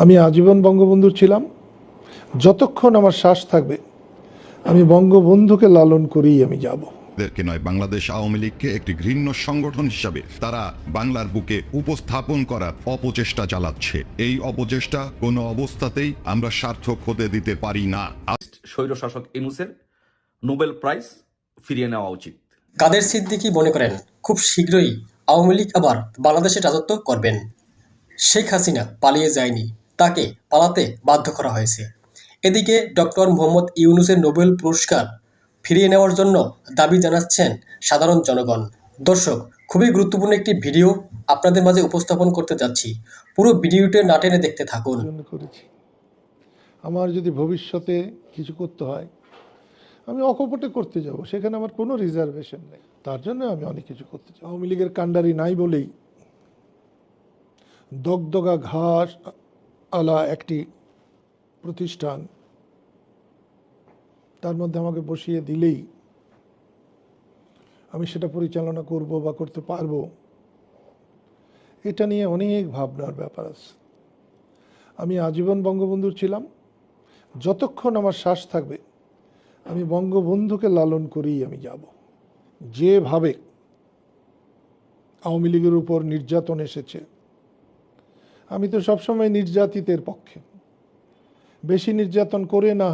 আমি আজীবন বঙ্গবন্ধুর ছিলাম। যতক্ষণ আমার শ্বাস থাকবে আমি বঙ্গবন্ধুকে লালন করেই আমি যাব। দেরকে নয় বাংলাদেশ আওয়ামী লীগকে একটি ঘৃণ্য সংগঠন হিসাবে তারা বাংলার বুকে উপস্থাপন করার অপচেষ্টা চালাচ্ছে। এই অপচেষ্টা কোনো অবস্থাতেই আমরা সার্থক হতে দিতে পারি না। স্বৈরশাসক ইনুসের নোবেল প্রাইজ ফিরিয়ে নেওয়া উচিত। কাদের সিদ্দিকী মনে করেন খুব শীঘ্রই আওয়ামী লীগ আবার বাংলাদেশে রাজত্ব করবেন। শেখ হাসিনা পালিয়ে যায়নি। তাকে পালাতে বাধ্য করা হয়েছে। এদিকে ডক্টর মোহাম্মদ ইউনুসের নোবেল পুরস্কার ফিরিয়ে নেওয়ার জন্য দাবি জানাচ্ছেন সাধারণ জনগণ। দর্শক, খুবই গুরুত্বপূর্ণ একটি ভিডিও আপনাদের মাঝে উপস্থাপন করতে যাচ্ছি। পুরো ভিডিওটি না টেনে দেখতে থাকুন। আমার যদি ভবিষ্যতে কিছু করতে হয়, আমি অকপটে করতে যাব। সেখানে আমার কোনো রিজার্ভেশন নেই। তার জন্য আমি অনেক কিছু করতে চাই। আওয়ামী লীগের কাণ্ডারি নাই বলেই দগদগা ঘাস আলা একটি প্রতিষ্ঠান। তার মধ্যে আমাকে বসিয়ে দিলেই আমি সেটা পরিচালনা করব বা করতে পারব। এটা নিয়ে অনেক ভাবনার ব্যাপার আছে। আমি আজীবন বঙ্গবন্ধুর ছিলাম। যতক্ষণ আমার শ্বাস থাকবে, আমি বঙ্গবন্ধুকে লালন করেই আমি যাব। যেভাবে আওয়ামী লীগের উপর নির্যাতন এসেছে আমি তো সবসময় নির্যাতিতের পক্ষে। বেশি নির্যাতন করে না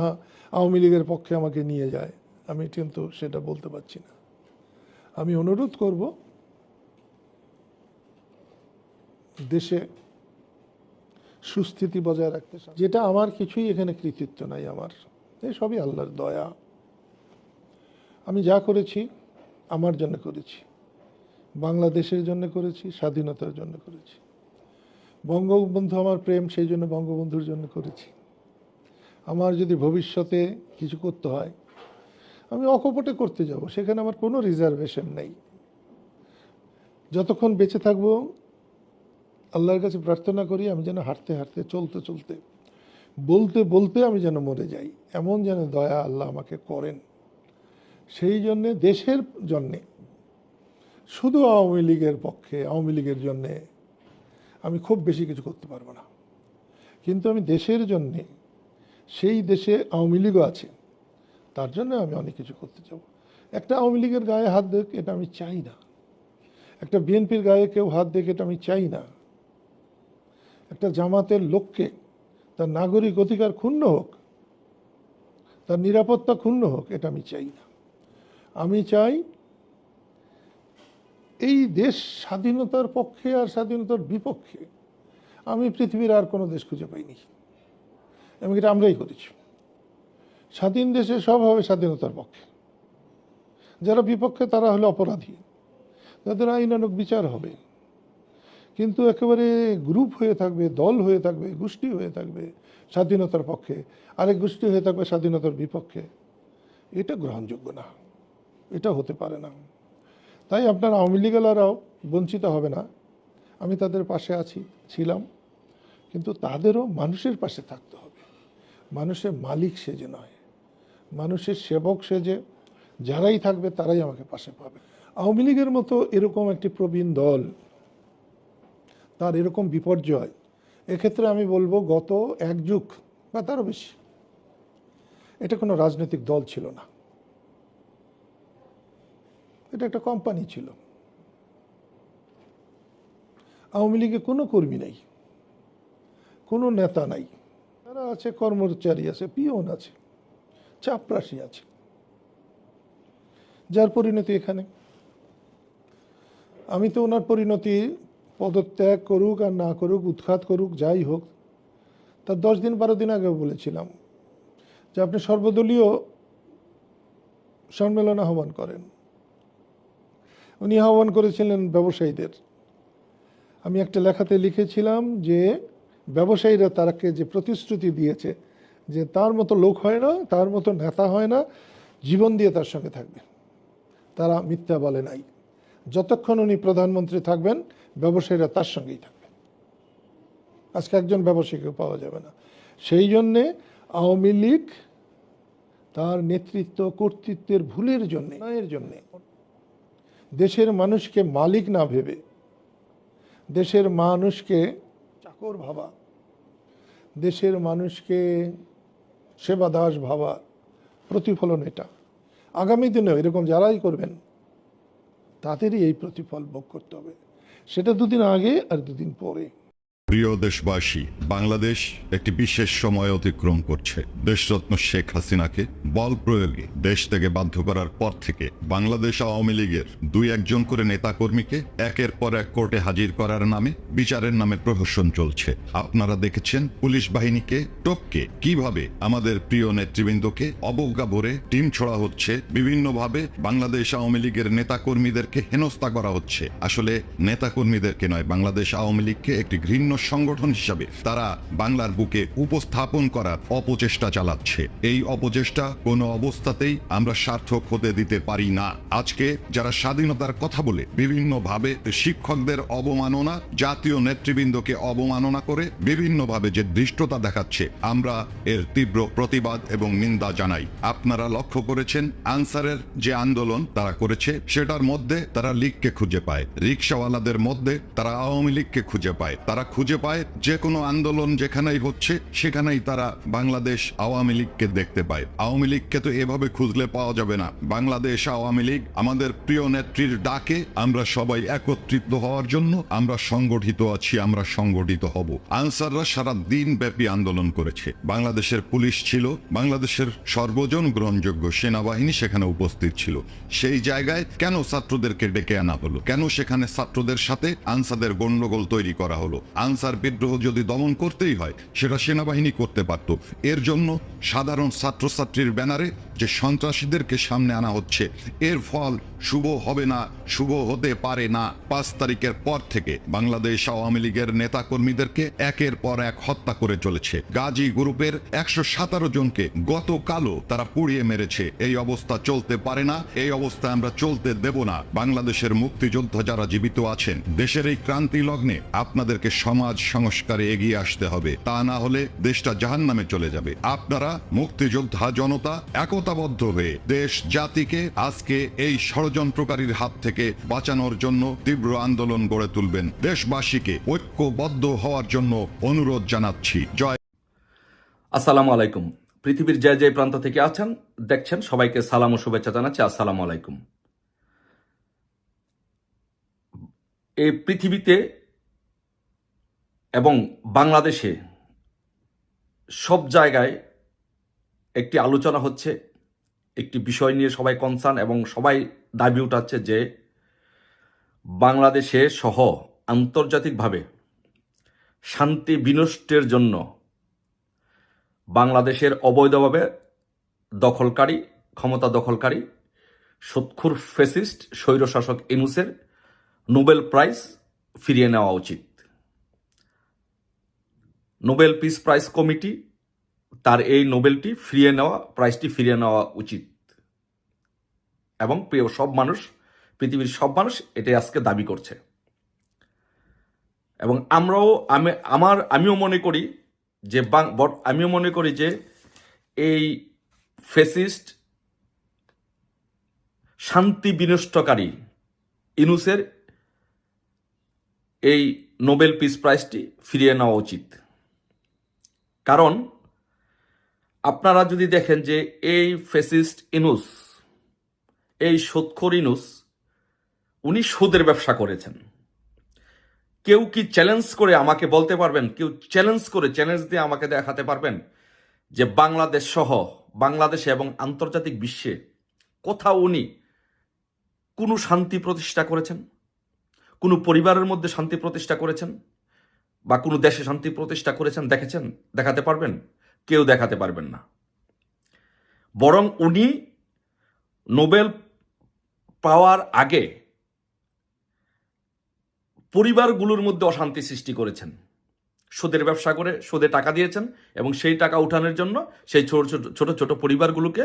আওয়ামী লীগের পক্ষে আমাকে নিয়ে যায়। আমি কিন্তু সেটা বলতে পারছি না। আমি অনুরোধ করব, দেশে সুস্থিতি বজায় রাখতে যেটা আমার কিছুই এখানে কৃতিত্ব নাই আমার। এই সবই আল্লাহর দয়া। আমি যা করেছি, আমার জন্য করেছি। বাংলাদেশের জন্য করেছি, স্বাধীনতার জন্য করেছি। বঙ্গবন্ধু আমার প্রেম, সেই জন্য বঙ্গবন্ধুর জন্য করেছি। আমার যদি ভবিষ্যতে কিছু করতে হয়, আমি অকপটে করতে যাব, সেখানে আমার কোনো রিজার্ভেশন নেই। যতক্ষণ বেঁচে থাকব, আল্লাহর কাছে প্রার্থনা করি, আমি যেন হাঁটতে হাঁটতে, চলতে চলতে, বলতে বলতে আমি যেন মরে যাই, এমন যেন দয়া আল্লাহ আমাকে করেন। সেই জন্যে, দেশের জন্যে, শুধু আওয়ামী লীগের পক্ষে, আওয়ামী লীগের জন্যে আমি খুব বেশি কিছু করতে পারব না। কিন্তু আমি দেশের জন্যে সেই দেশে আওয়ামী লীগও আছে, তার জন্য আমি অনেক কিছু করতে চাব একটা আওয়ামী লীগের গায়ে হাত দেখ, এটা আমি চাই না। একটা বিএনপির গায়ে কেউ হাত দেখ, এটা আমি চাই না। একটা জামাতের লোককে তার নাগরিক অধিকার ক্ষুণ্ণ হোক, তার নিরাপত্তা ক্ষুণ্ণ হোক, এটা আমি চাই না। আমি চাই এই দেশ স্বাধীনতার পক্ষে আর স্বাধীনতার বিপক্ষে আমি পৃথিবীর আর কোনো দেশ খুঁজে পাইনি। এবং এটা আমরাই করেছি। স্বাধীন দেশে সব হবে স্বাধীনতার পক্ষে। যারা বিপক্ষে তারা হলো অপরাধী। তাদের আইনানুক বিচার হবে। কিন্তু একেবারে গ্রুপ হয়ে থাকবে, দল হয়ে থাকবে, গোষ্ঠী হয়ে থাকবে স্বাধীনতার পক্ষে। আরেক গোষ্ঠী হয়ে থাকবে স্বাধীনতার বিপক্ষে। এটা গ্রহণযোগ্য না। এটা হতে পারে না। তাই আপনার আওয়ামী লীগেলারাও বঞ্চিত হবে না। আমি তাদের পাশে আছি, ছিলাম। কিন্তু তাদেরও মানুষের পাশে থাকতে হবে। মানুষের মালিক সেজে নয়। মানুষের সেবক সেজে যারাই থাকবে তারাই আমাকে পাশে পাবে। আওয়ামী লীগের মতো এরকম একটি প্রবীণ দল, তার এরকম বিপর্যয়, এক্ষেত্রে আমি বলব গত এক যুগ বা তারও বেশি, এটা কোনো রাজনৈতিক দল ছিল না। এটা একটা কোম্পানি ছিল। আওয়ামী লীগে কোনো কর্মী নাই, কোনো নেতা নাই। তারা আছে, কর্মচারী আছে, পিয়ন আছে, চাপরাশি আছে। যার পরিণতি এখানে? আমি তো ওনার পরিণতি পদত্যাগ করুক আর না করুক, উৎখাত করুক, যাই হোক, তার দশ দিন, বারো দিন আগে বলেছিলাম যে আপনি সর্বদলীয় সম্মেলন আহ্বান করেন। উনি আহ্বান করেছিলেন ব্যবসায়ীদের। আমি একটা লেখাতে লিখেছিলাম যে, ব্যবসায়ীরা তারাকে যে প্রতিশ্রুতি দিয়েছে যে তার মতো লোক হয় না, তার মতো নেতা হয় না, জীবন দিয়ে তার সঙ্গে থাকবে। তারা মিথ্যা বলে নাই। যতক্ষণ উনি প্রধানমন্ত্রী থাকবেন, ব্যবসায়ীরা তার সঙ্গেই থাকবে। আজকে একজন ব্যবসায়ীকে পাওয়া যাবে না। সেই জন্যে আওয়ামী লীগ তার নেতৃত্ব কর্তৃত্বের ভুলের জন্যে জন্যে দেশের মানুষকে মালিক না ভেবে, দেশের মানুষকে চাকর ভাবা, দেশের মানুষকে সেবা দাস ভাবা, প্রতিফলন এটা। আগামী দিনেও এরকম যারাই করবেন, তাদেরই এই প্রতিফল ভোগ করতে হবে। সেটা দুদিন আগে আর দুদিন পরে। প্রিয় দেশবাসী, বাংলাদেশ একটি বিশেষ সময় অতিক্রম করছে। দেশরত্ন শেখ হাসিনাকে বল প্রয়োগে দেশ থেকে বাধ্য করার পর থেকে বাংলাদেশ আওয়ামী লীগের দুই একজন করে নেতাকর্মীকে একের পর এক কোর্টে হাজির করার নামে বিচারের নামে প্রহসন চলছে। আপনারা দেখেছেন পুলিশ বাহিনীকে টপকে কীভাবে আমাদের প্রিয় নেতৃবৃন্দকে অবজ্ঞা ভরে টিম ছড়া হচ্ছে, বিভিন্নভাবে বাংলাদেশ আওয়ামী লীগের নেতাকর্মীদেরকে হেনস্থা করা হচ্ছে। আসলে নেতাকর্মীদেরকে নয়, বাংলাদেশ আওয়ামী লীগকে একটি ঘৃণ্য সংগঠন হিসাবে তারা বাংলার বুকে উপস্থাপন করার অপচেষ্টা চালাচ্ছে। এই অপচেষ্টা কোনো অবস্থাতেই আমরা সার্থক হতে দিতে পারি না। আজকে যারা স্বাধীনতার কথা বলে বিভিন্নভাবে শিক্ষকদের অবমাননা, জাতীয় নেতৃবৃন্দকে অবমাননা করে বিভিন্নভাবে যে দৃষ্টতা দেখাচ্ছে, আমরা এর তীব্র প্রতিবাদ এবং নিন্দা জানাই। আপনারা লক্ষ্য করেছেন, আনসারের যে আন্দোলন তারা করেছে, সেটার মধ্যে তারা লীগকে খুঁজে পায়। রিক্সাওয়ালাদের মধ্যে তারা আওয়ামী লীগকে খুঁজে পায়। তারা খুঁজে পায়, যে কোনো আন্দোলন যেখানেই হচ্ছে, সেখানেই তারা বাংলাদেশ আওয়ামী লীগকে দেখতে পায়। আওয়ামী লীগকে তো এভাবে খুঁজলে পাওয়া যাবে না। বাংলাদেশ আওয়ামী লীগ আমাদের প্রিয় নেত্রীর ডাকে আমরা সবাই একত্রিত হওয়ার জন্য আমরা সংগঠিত আছি, আমরা সংগঠিত হব। আনসাররা সারা দিন ব্যাপী আন্দোলন করেছে। বাংলাদেশের পুলিশ ছিল, বাংলাদেশের সর্বজন গ্রহণযোগ্য সেনাবাহিনী সেখানে উপস্থিত ছিল। সেই জায়গায় কেন ছাত্রদেরকে ডেকে আনা হলো? কেন সেখানে ছাত্রদের সাথে আনসারদের গণ্ডগোল তৈরি করা হলো? আনসার বিদ্রোহ যদি দমন করতেই হয় সেটা সেনাবাহিনী করতে পারত। এর জন্য সাধারণ ছাত্রছাত্রীর ব্যানারে যে সন্ত্রাসীদেরকে সামনে আনা হচ্ছে। এর ফল শুভ হবে না, শুভ হতে পারে না। পাঁচ তারিখের পর থেকে বাংলাদেশ আওয়ামী লীগের নেতা কর্মীদেরকে একের পর এক হত্যা করে চলেছে। গাজী গ্রুপের একশো সতেরো জনকে গতকালও তারা পুড়িয়ে মেরেছে। এই অবস্থা চলতে পারে না, এই অবস্থা আমরা চলতে দেব না। বাংলাদেশের মুক্তিযোদ্ধা যারা জীবিত আছেন, দেশের এই ক্রান্তি লগ্নে আপনাদেরকে সমাজ সংস্কারে এগিয়ে আসতে হবে। তা না হলে দেশটা জাহান নামে চলে যাবে। আপনারা মুক্তিযোদ্ধা জনতা একতাবদ্ধ হয়ে দেশ, জাতিকে আজকে এই ষড়যন্ত্রকারীর হাত থেকে বাঁচানোর জন্য তীব্র আন্দোলন গড়ে তুলবেন। দেশবাসীকে ঐক্যবদ্ধ হওয়ার জন্য অনুরোধ জানাচ্ছি। জয়। আসসালামু আলাইকুম। পৃথিবীর যে যে প্রান্ত থেকে আছেন, দেখছেন, সবাইকে সালাম ও শুভেচ্ছা জানাচ্ছি। আসসালামু আলাইকুম। এই পৃথিবীতে এবং বাংলাদেশে সব জায়গায় একটি আলোচনা হচ্ছে একটি বিষয় নিয়ে সবাই কনসার্ন এবং সবাই দাবি উঠাচ্ছে যে বাংলাদেশে সহ আন্তর্জাতিকভাবে শান্তি বিনষ্টের জন্য বাংলাদেশের অবৈধভাবে দখলকারী, ক্ষমতা দখলকারী, সৎখুর ফেসিস্ট স্বৈরশাসক ইনুসের নোবেল প্রাইজ ফিরিয়ে নেওয়া উচিত। নোবেল পিস প্রাইজ কমিটি তার এই নোবেলটি ফিরিয়ে নেওয়া, প্রাইজটি ফিরিয়ে নেওয়া উচিত। এবং প্রিয় সব মানুষ, পৃথিবীর সব মানুষ এটাই আজকে দাবি করছে। এবং আমরাও, আমি, আমার, আমিও মনে করি যে আমিও মনে করি যে এই ফেসিস্ট শান্তি বিনষ্টকারী ইনুসের এই নোবেল পিস প্রাইজটি ফিরিয়ে নেওয়া উচিত। কারণ আপনারা যদি দেখেন যে এই ফেসিস্ট ইনুস, এই সোৎখর ইনুস, উনি সুদের ব্যবসা করেছেন। কেউ কি চ্যালেঞ্জ করে আমাকে বলতে পারবেন? কেউ চ্যালেঞ্জ করে চ্যালেঞ্জ দিয়ে আমাকে দেখাতে পারবেন যে বাংলাদেশ সহ বাংলাদেশে এবং আন্তর্জাতিক বিশ্বে কোথাও উনি কোনো শান্তি প্রতিষ্ঠা করেছেন? কোনো পরিবারের মধ্যে শান্তি প্রতিষ্ঠা করেছেন? বা কোনো দেশে শান্তি প্রতিষ্ঠা করেছেন? দেখেছেন? দেখাতে পারবেন? কেউ দেখাতে পারবেন না। বরং উনি নোবেল পাওয়ার আগে পরিবারগুলোর মধ্যে অশান্তি সৃষ্টি করেছেন। সুদের ব্যবসা করে সুদে টাকা দিয়েছেন এবং সেই টাকা উঠানোর জন্য সেই ছোট ছোট ছোট ছোট পরিবারগুলোকে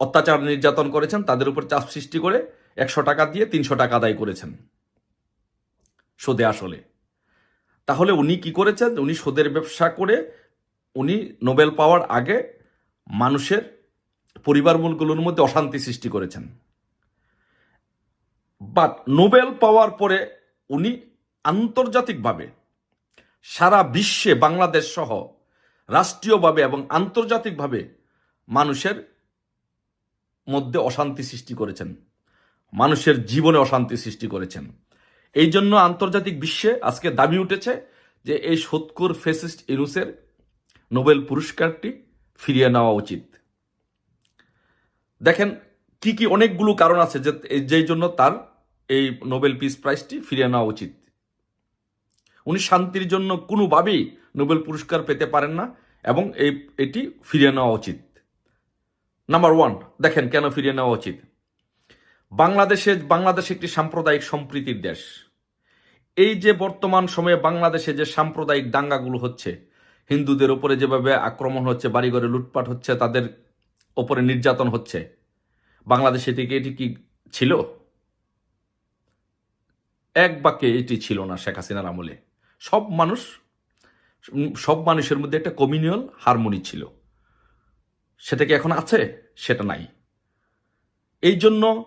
অত্যাচার নির্যাতন করেছেন। তাদের উপর চাপ সৃষ্টি করে একশো টাকা দিয়ে তিনশো টাকা আদায় করেছেন সুদে আসলে। তাহলে উনি কি করেছেন? উনি সুদের ব্যবসা করে উনি নোবেল পাওয়ার আগে মানুষের পরিবারগুলোর মধ্যে অশান্তি সৃষ্টি করেছেন। বাট নোবেল পাওয়ার পরে উনি আন্তর্জাতিকভাবে সারা বিশ্বে, বাংলাদেশ সহ রাষ্ট্রীয়ভাবে এবং আন্তর্জাতিকভাবে মানুষের মধ্যে অশান্তি সৃষ্টি করেছেন। মানুষের জীবনে অশান্তি সৃষ্টি করেছেন। এই জন্য আন্তর্জাতিক বিশ্বে আজকে দাবি উঠেছে যে এই সৎকুর ফেসিস্ট ইনুসের নোবেল পুরস্কারটি ফিরিয়ে নেওয়া উচিত। দেখেন, কি কি অনেকগুলো কারণ আছে যে যেই জন্য তার এই নোবেল পিস প্রাইজটি ফিরিয়ে নেওয়া উচিত। উনি শান্তির জন্য কোনোভাবেই নোবেল পুরস্কার পেতে পারেন না এবং এই, এটি ফিরিয়ে নেওয়া উচিত। নাম্বার ওয়ান, দেখেন কেন ফিরিয়ে নেওয়া উচিত। বাংলাদেশে, বাংলাদেশ একটি সাম্প্রদায়িক সম্প্রীতির দেশ। এই যে বর্তমান সময়ে বাংলাদেশে যে সাম্প্রদায়িক দাঙ্গাগুলো হচ্ছে হিন্দুদের উপরে যেভাবে আক্রমণ হচ্ছে, বাড়িঘরে লুটপাট হচ্ছে, তাদের ওপরে নির্যাতন হচ্ছে। বাংলাদেশে থেকে এটি কি ছিল? এক বাক্যে এটি ছিল না শেখ হাসিনার আমলে। সব মানুষ, সব মানুষের মধ্যে একটা কমিউনিয়াল হারমোনি ছিল। সেটা কি এখন আছে? সেটা নাই। এই জন্য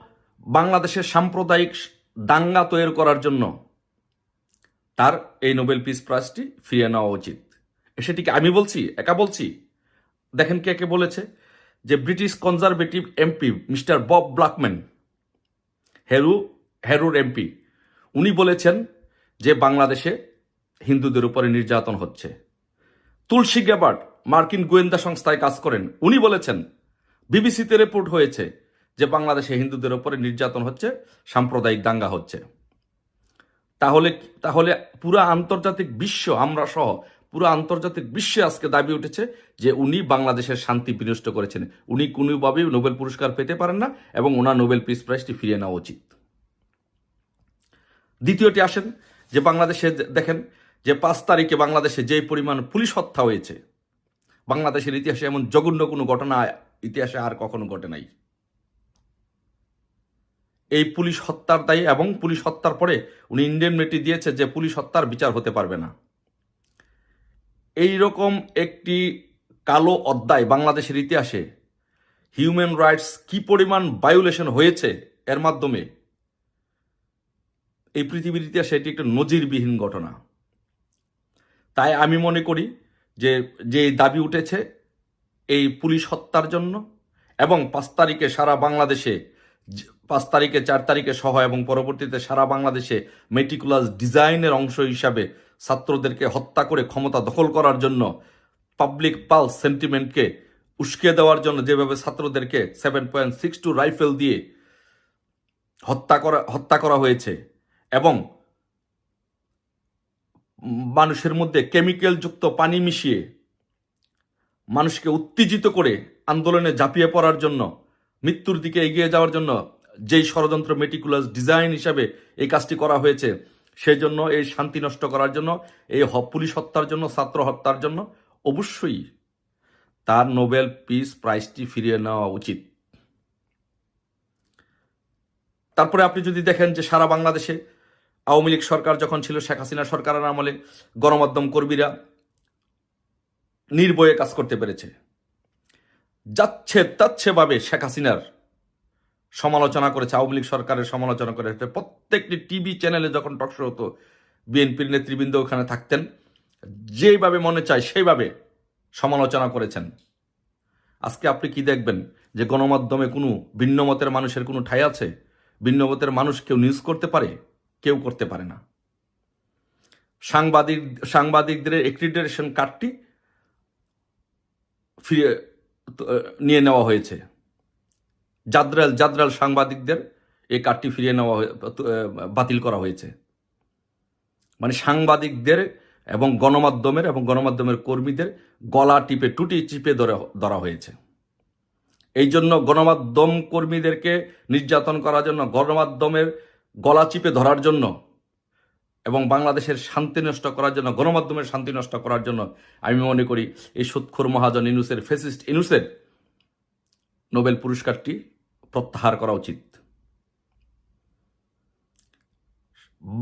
বাংলাদেশের সাম্প্রদায়িক দাঙ্গা তৈরি করার জন্য তার এই নোবেল পিস প্রাইজটি ফিরিয়ে নেওয়া উচিত। সেটিকে আমি বলছি? একা বলছি? দেখেন কে কে বলেছে যে British conservative MP mister Bob Blackman Harrow, হেরুর MP উনি বলেছেন যে বাংলাদেশে হিন্দুদের উপরে নির্যাতন হচ্ছে। তুলসী গ্যাবার্ট মার্কিন গোয়েন্দা সংস্থায় কাজ করেন, উনি বলেছেন, বিবিসিতে রিপোর্ট হয়েছে যে বাংলাদেশে হিন্দুদের উপরে নির্যাতন হচ্ছে, সাম্প্রদায়িক দাঙ্গা হচ্ছে। তাহলে তাহলে পুরা আন্তর্জাতিক বিশ্ব, আমরা সহ পুরো আন্তর্জাতিক বিশ্বে আজকে দাবি উঠেছে যে উনি বাংলাদেশের শান্তি বিনষ্ট করেছেন। উনি কোনোভাবেই নোবেল পুরস্কার পেতে পারেন না এবং ওনার নোবেল পিস প্রাইজটি ফিরিয়ে নেওয়া উচিত। দ্বিতীয়টি আসেন, যে বাংলাদেশে দেখেন, যে পাঁচ তারিখে বাংলাদেশে যে পরিমাণ পুলিশ হত্যা হয়েছে, বাংলাদেশের ইতিহাসে এমন জঘন্য কোনো ঘটনা ইতিহাসে আর কখনো ঘটে নাই। এই পুলিশ হত্যার দায়ী এবং পুলিশ হত্যার পরে উনি ইন্ডেমনিটি দিয়েছে যে পুলিশ হত্যার বিচার হতে পারবে না। এই রকম একটি কালো অধ্যায় বাংলাদেশের ইতিহাসে হিউম্যান রাইটস কি পরিমাণ ভায়োলেশন হয়েছে এর মাধ্যমে? এই পৃথিবীর ইতিহাসে এটি একটা নজিরবিহীন ঘটনা। তাই আমি মনে করি যে যে দাবি উঠেছে এই পুলিশ হত্যার জন্য এবং পাঁচ তারিখে সারা বাংলাদেশে পাঁচ তারিখে, চার তারিখে সহ এবং পরবর্তীতে সারা বাংলাদেশে মেটিকুলাস ডিজাইনের অংশ হিসাবে ছাত্রদেরকে হত্যা করে ক্ষমতা দখল করার জন্য পাবলিক পালস সেন্টিমেন্টকে উস্কে দেওয়ার জন্য যেভাবে ছাত্রদেরকে seven point six two rifle দিয়ে হত্যা করা হত্যা করা হয়েছে এবং মানুষের মধ্যে কেমিক্যালযুক্ত পানি মিশিয়ে মানুষকে উত্তেজিত করে আন্দোলনে ঝাঁপিয়ে পড়ার জন্য, মৃত্যুর দিকে এগিয়ে যাওয়ার জন্য যেই ষড়যন্ত্র মেটিকুলাস ডিজাইন হিসাবে এই কাজটি করা হয়েছে সেই জন্য এই শান্তি নষ্ট করার জন্য, এই পুলিশ হত্যার জন্য, ছাত্র হত্যার জন্য অবশ্যই তার নোবেল পিস প্রাইজটি ফিরিয়ে নেওয়া উচিত। তারপরে আপনি যদি দেখেন যে সারা বাংলাদেশে আওয়ামী লীগ সরকার যখন ছিল, শেখ হাসিনা সরকারের আমলে গণমাধ্যম কর্মীরা নির্ভয়ে কাজ করতে পেরেছে। যাচ্ছে তাচ্ছে ভাবে শেখ হাসিনার সমালোচনা করেছে, আওয়ামী লীগ সরকারের সমালোচনা করেছে। প্রত্যেকটি টিভি চ্যানেলে যখন টকশো হতো, বিএনপির নেতৃবৃন্দ ওখানে থাকতেন, যেইভাবে মনে চায় সেইভাবে সমালোচনা করেছেন। আজকে আপনি কি দেখবেন যে গণমাধ্যমে কোনো ভিন্ন মতের মানুষের কোনো ঠাই আছে? ভিন্ন মতের মানুষ কেউ নিউজ করতে পারে, কেউ করতে পারে না। সাংবাদিক, সাংবাদিকদের এক্রিডেশন কার্ডটি ফিরে নিয়ে নেওয়া হয়েছে। জাদ্রাল জাদ্রাল সাংবাদিকদের এই কার্ডটি ফিরিয়ে নেওয়া বাতিল করা হয়েছে। মানে সাংবাদিকদের এবং গণমাধ্যমের এবং গণমাধ্যমের কর্মীদের গলা টিপে, টুটি চিপে ধরে, ধরা হয়েছে। এই জন্য গণমাধ্যম কর্মীদেরকে নির্যাতন করার জন্য, গণমাধ্যমের গলা চিপে ধরার জন্য এবং বাংলাদেশের শান্তি নষ্ট করার জন্য, গণমাধ্যমের শান্তি নষ্ট করার জন্য আমি মনে করি এই সুৎখোর মহাজন ইনুসের ফেসিস্ট ইনুসের নোবেল পুরস্কারটি প্রত্যাহার করা উচিত।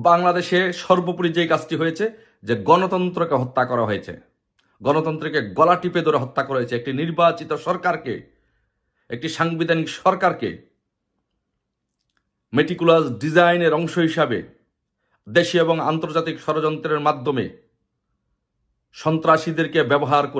বাংলাদেশে সর্বোপরি যে কাজটি হয়েছে, যে গণতন্ত্রকে হত্যা করা হয়েছে, গণতন্ত্রকে গলা টিপে ধরে হত্যা করা হয়েছে একটি নির্বাচিত সরকারকে, একটি সাংবিধানিক সরকারকে মেটিকুলাস ডিজাইনের অংশ হিসাবে দেশীয় এবং আন্তর্জাতিক ষড়যন্ত্রের মাধ্যমে সন্ত্রাসীদেরকে ব্যবহার করে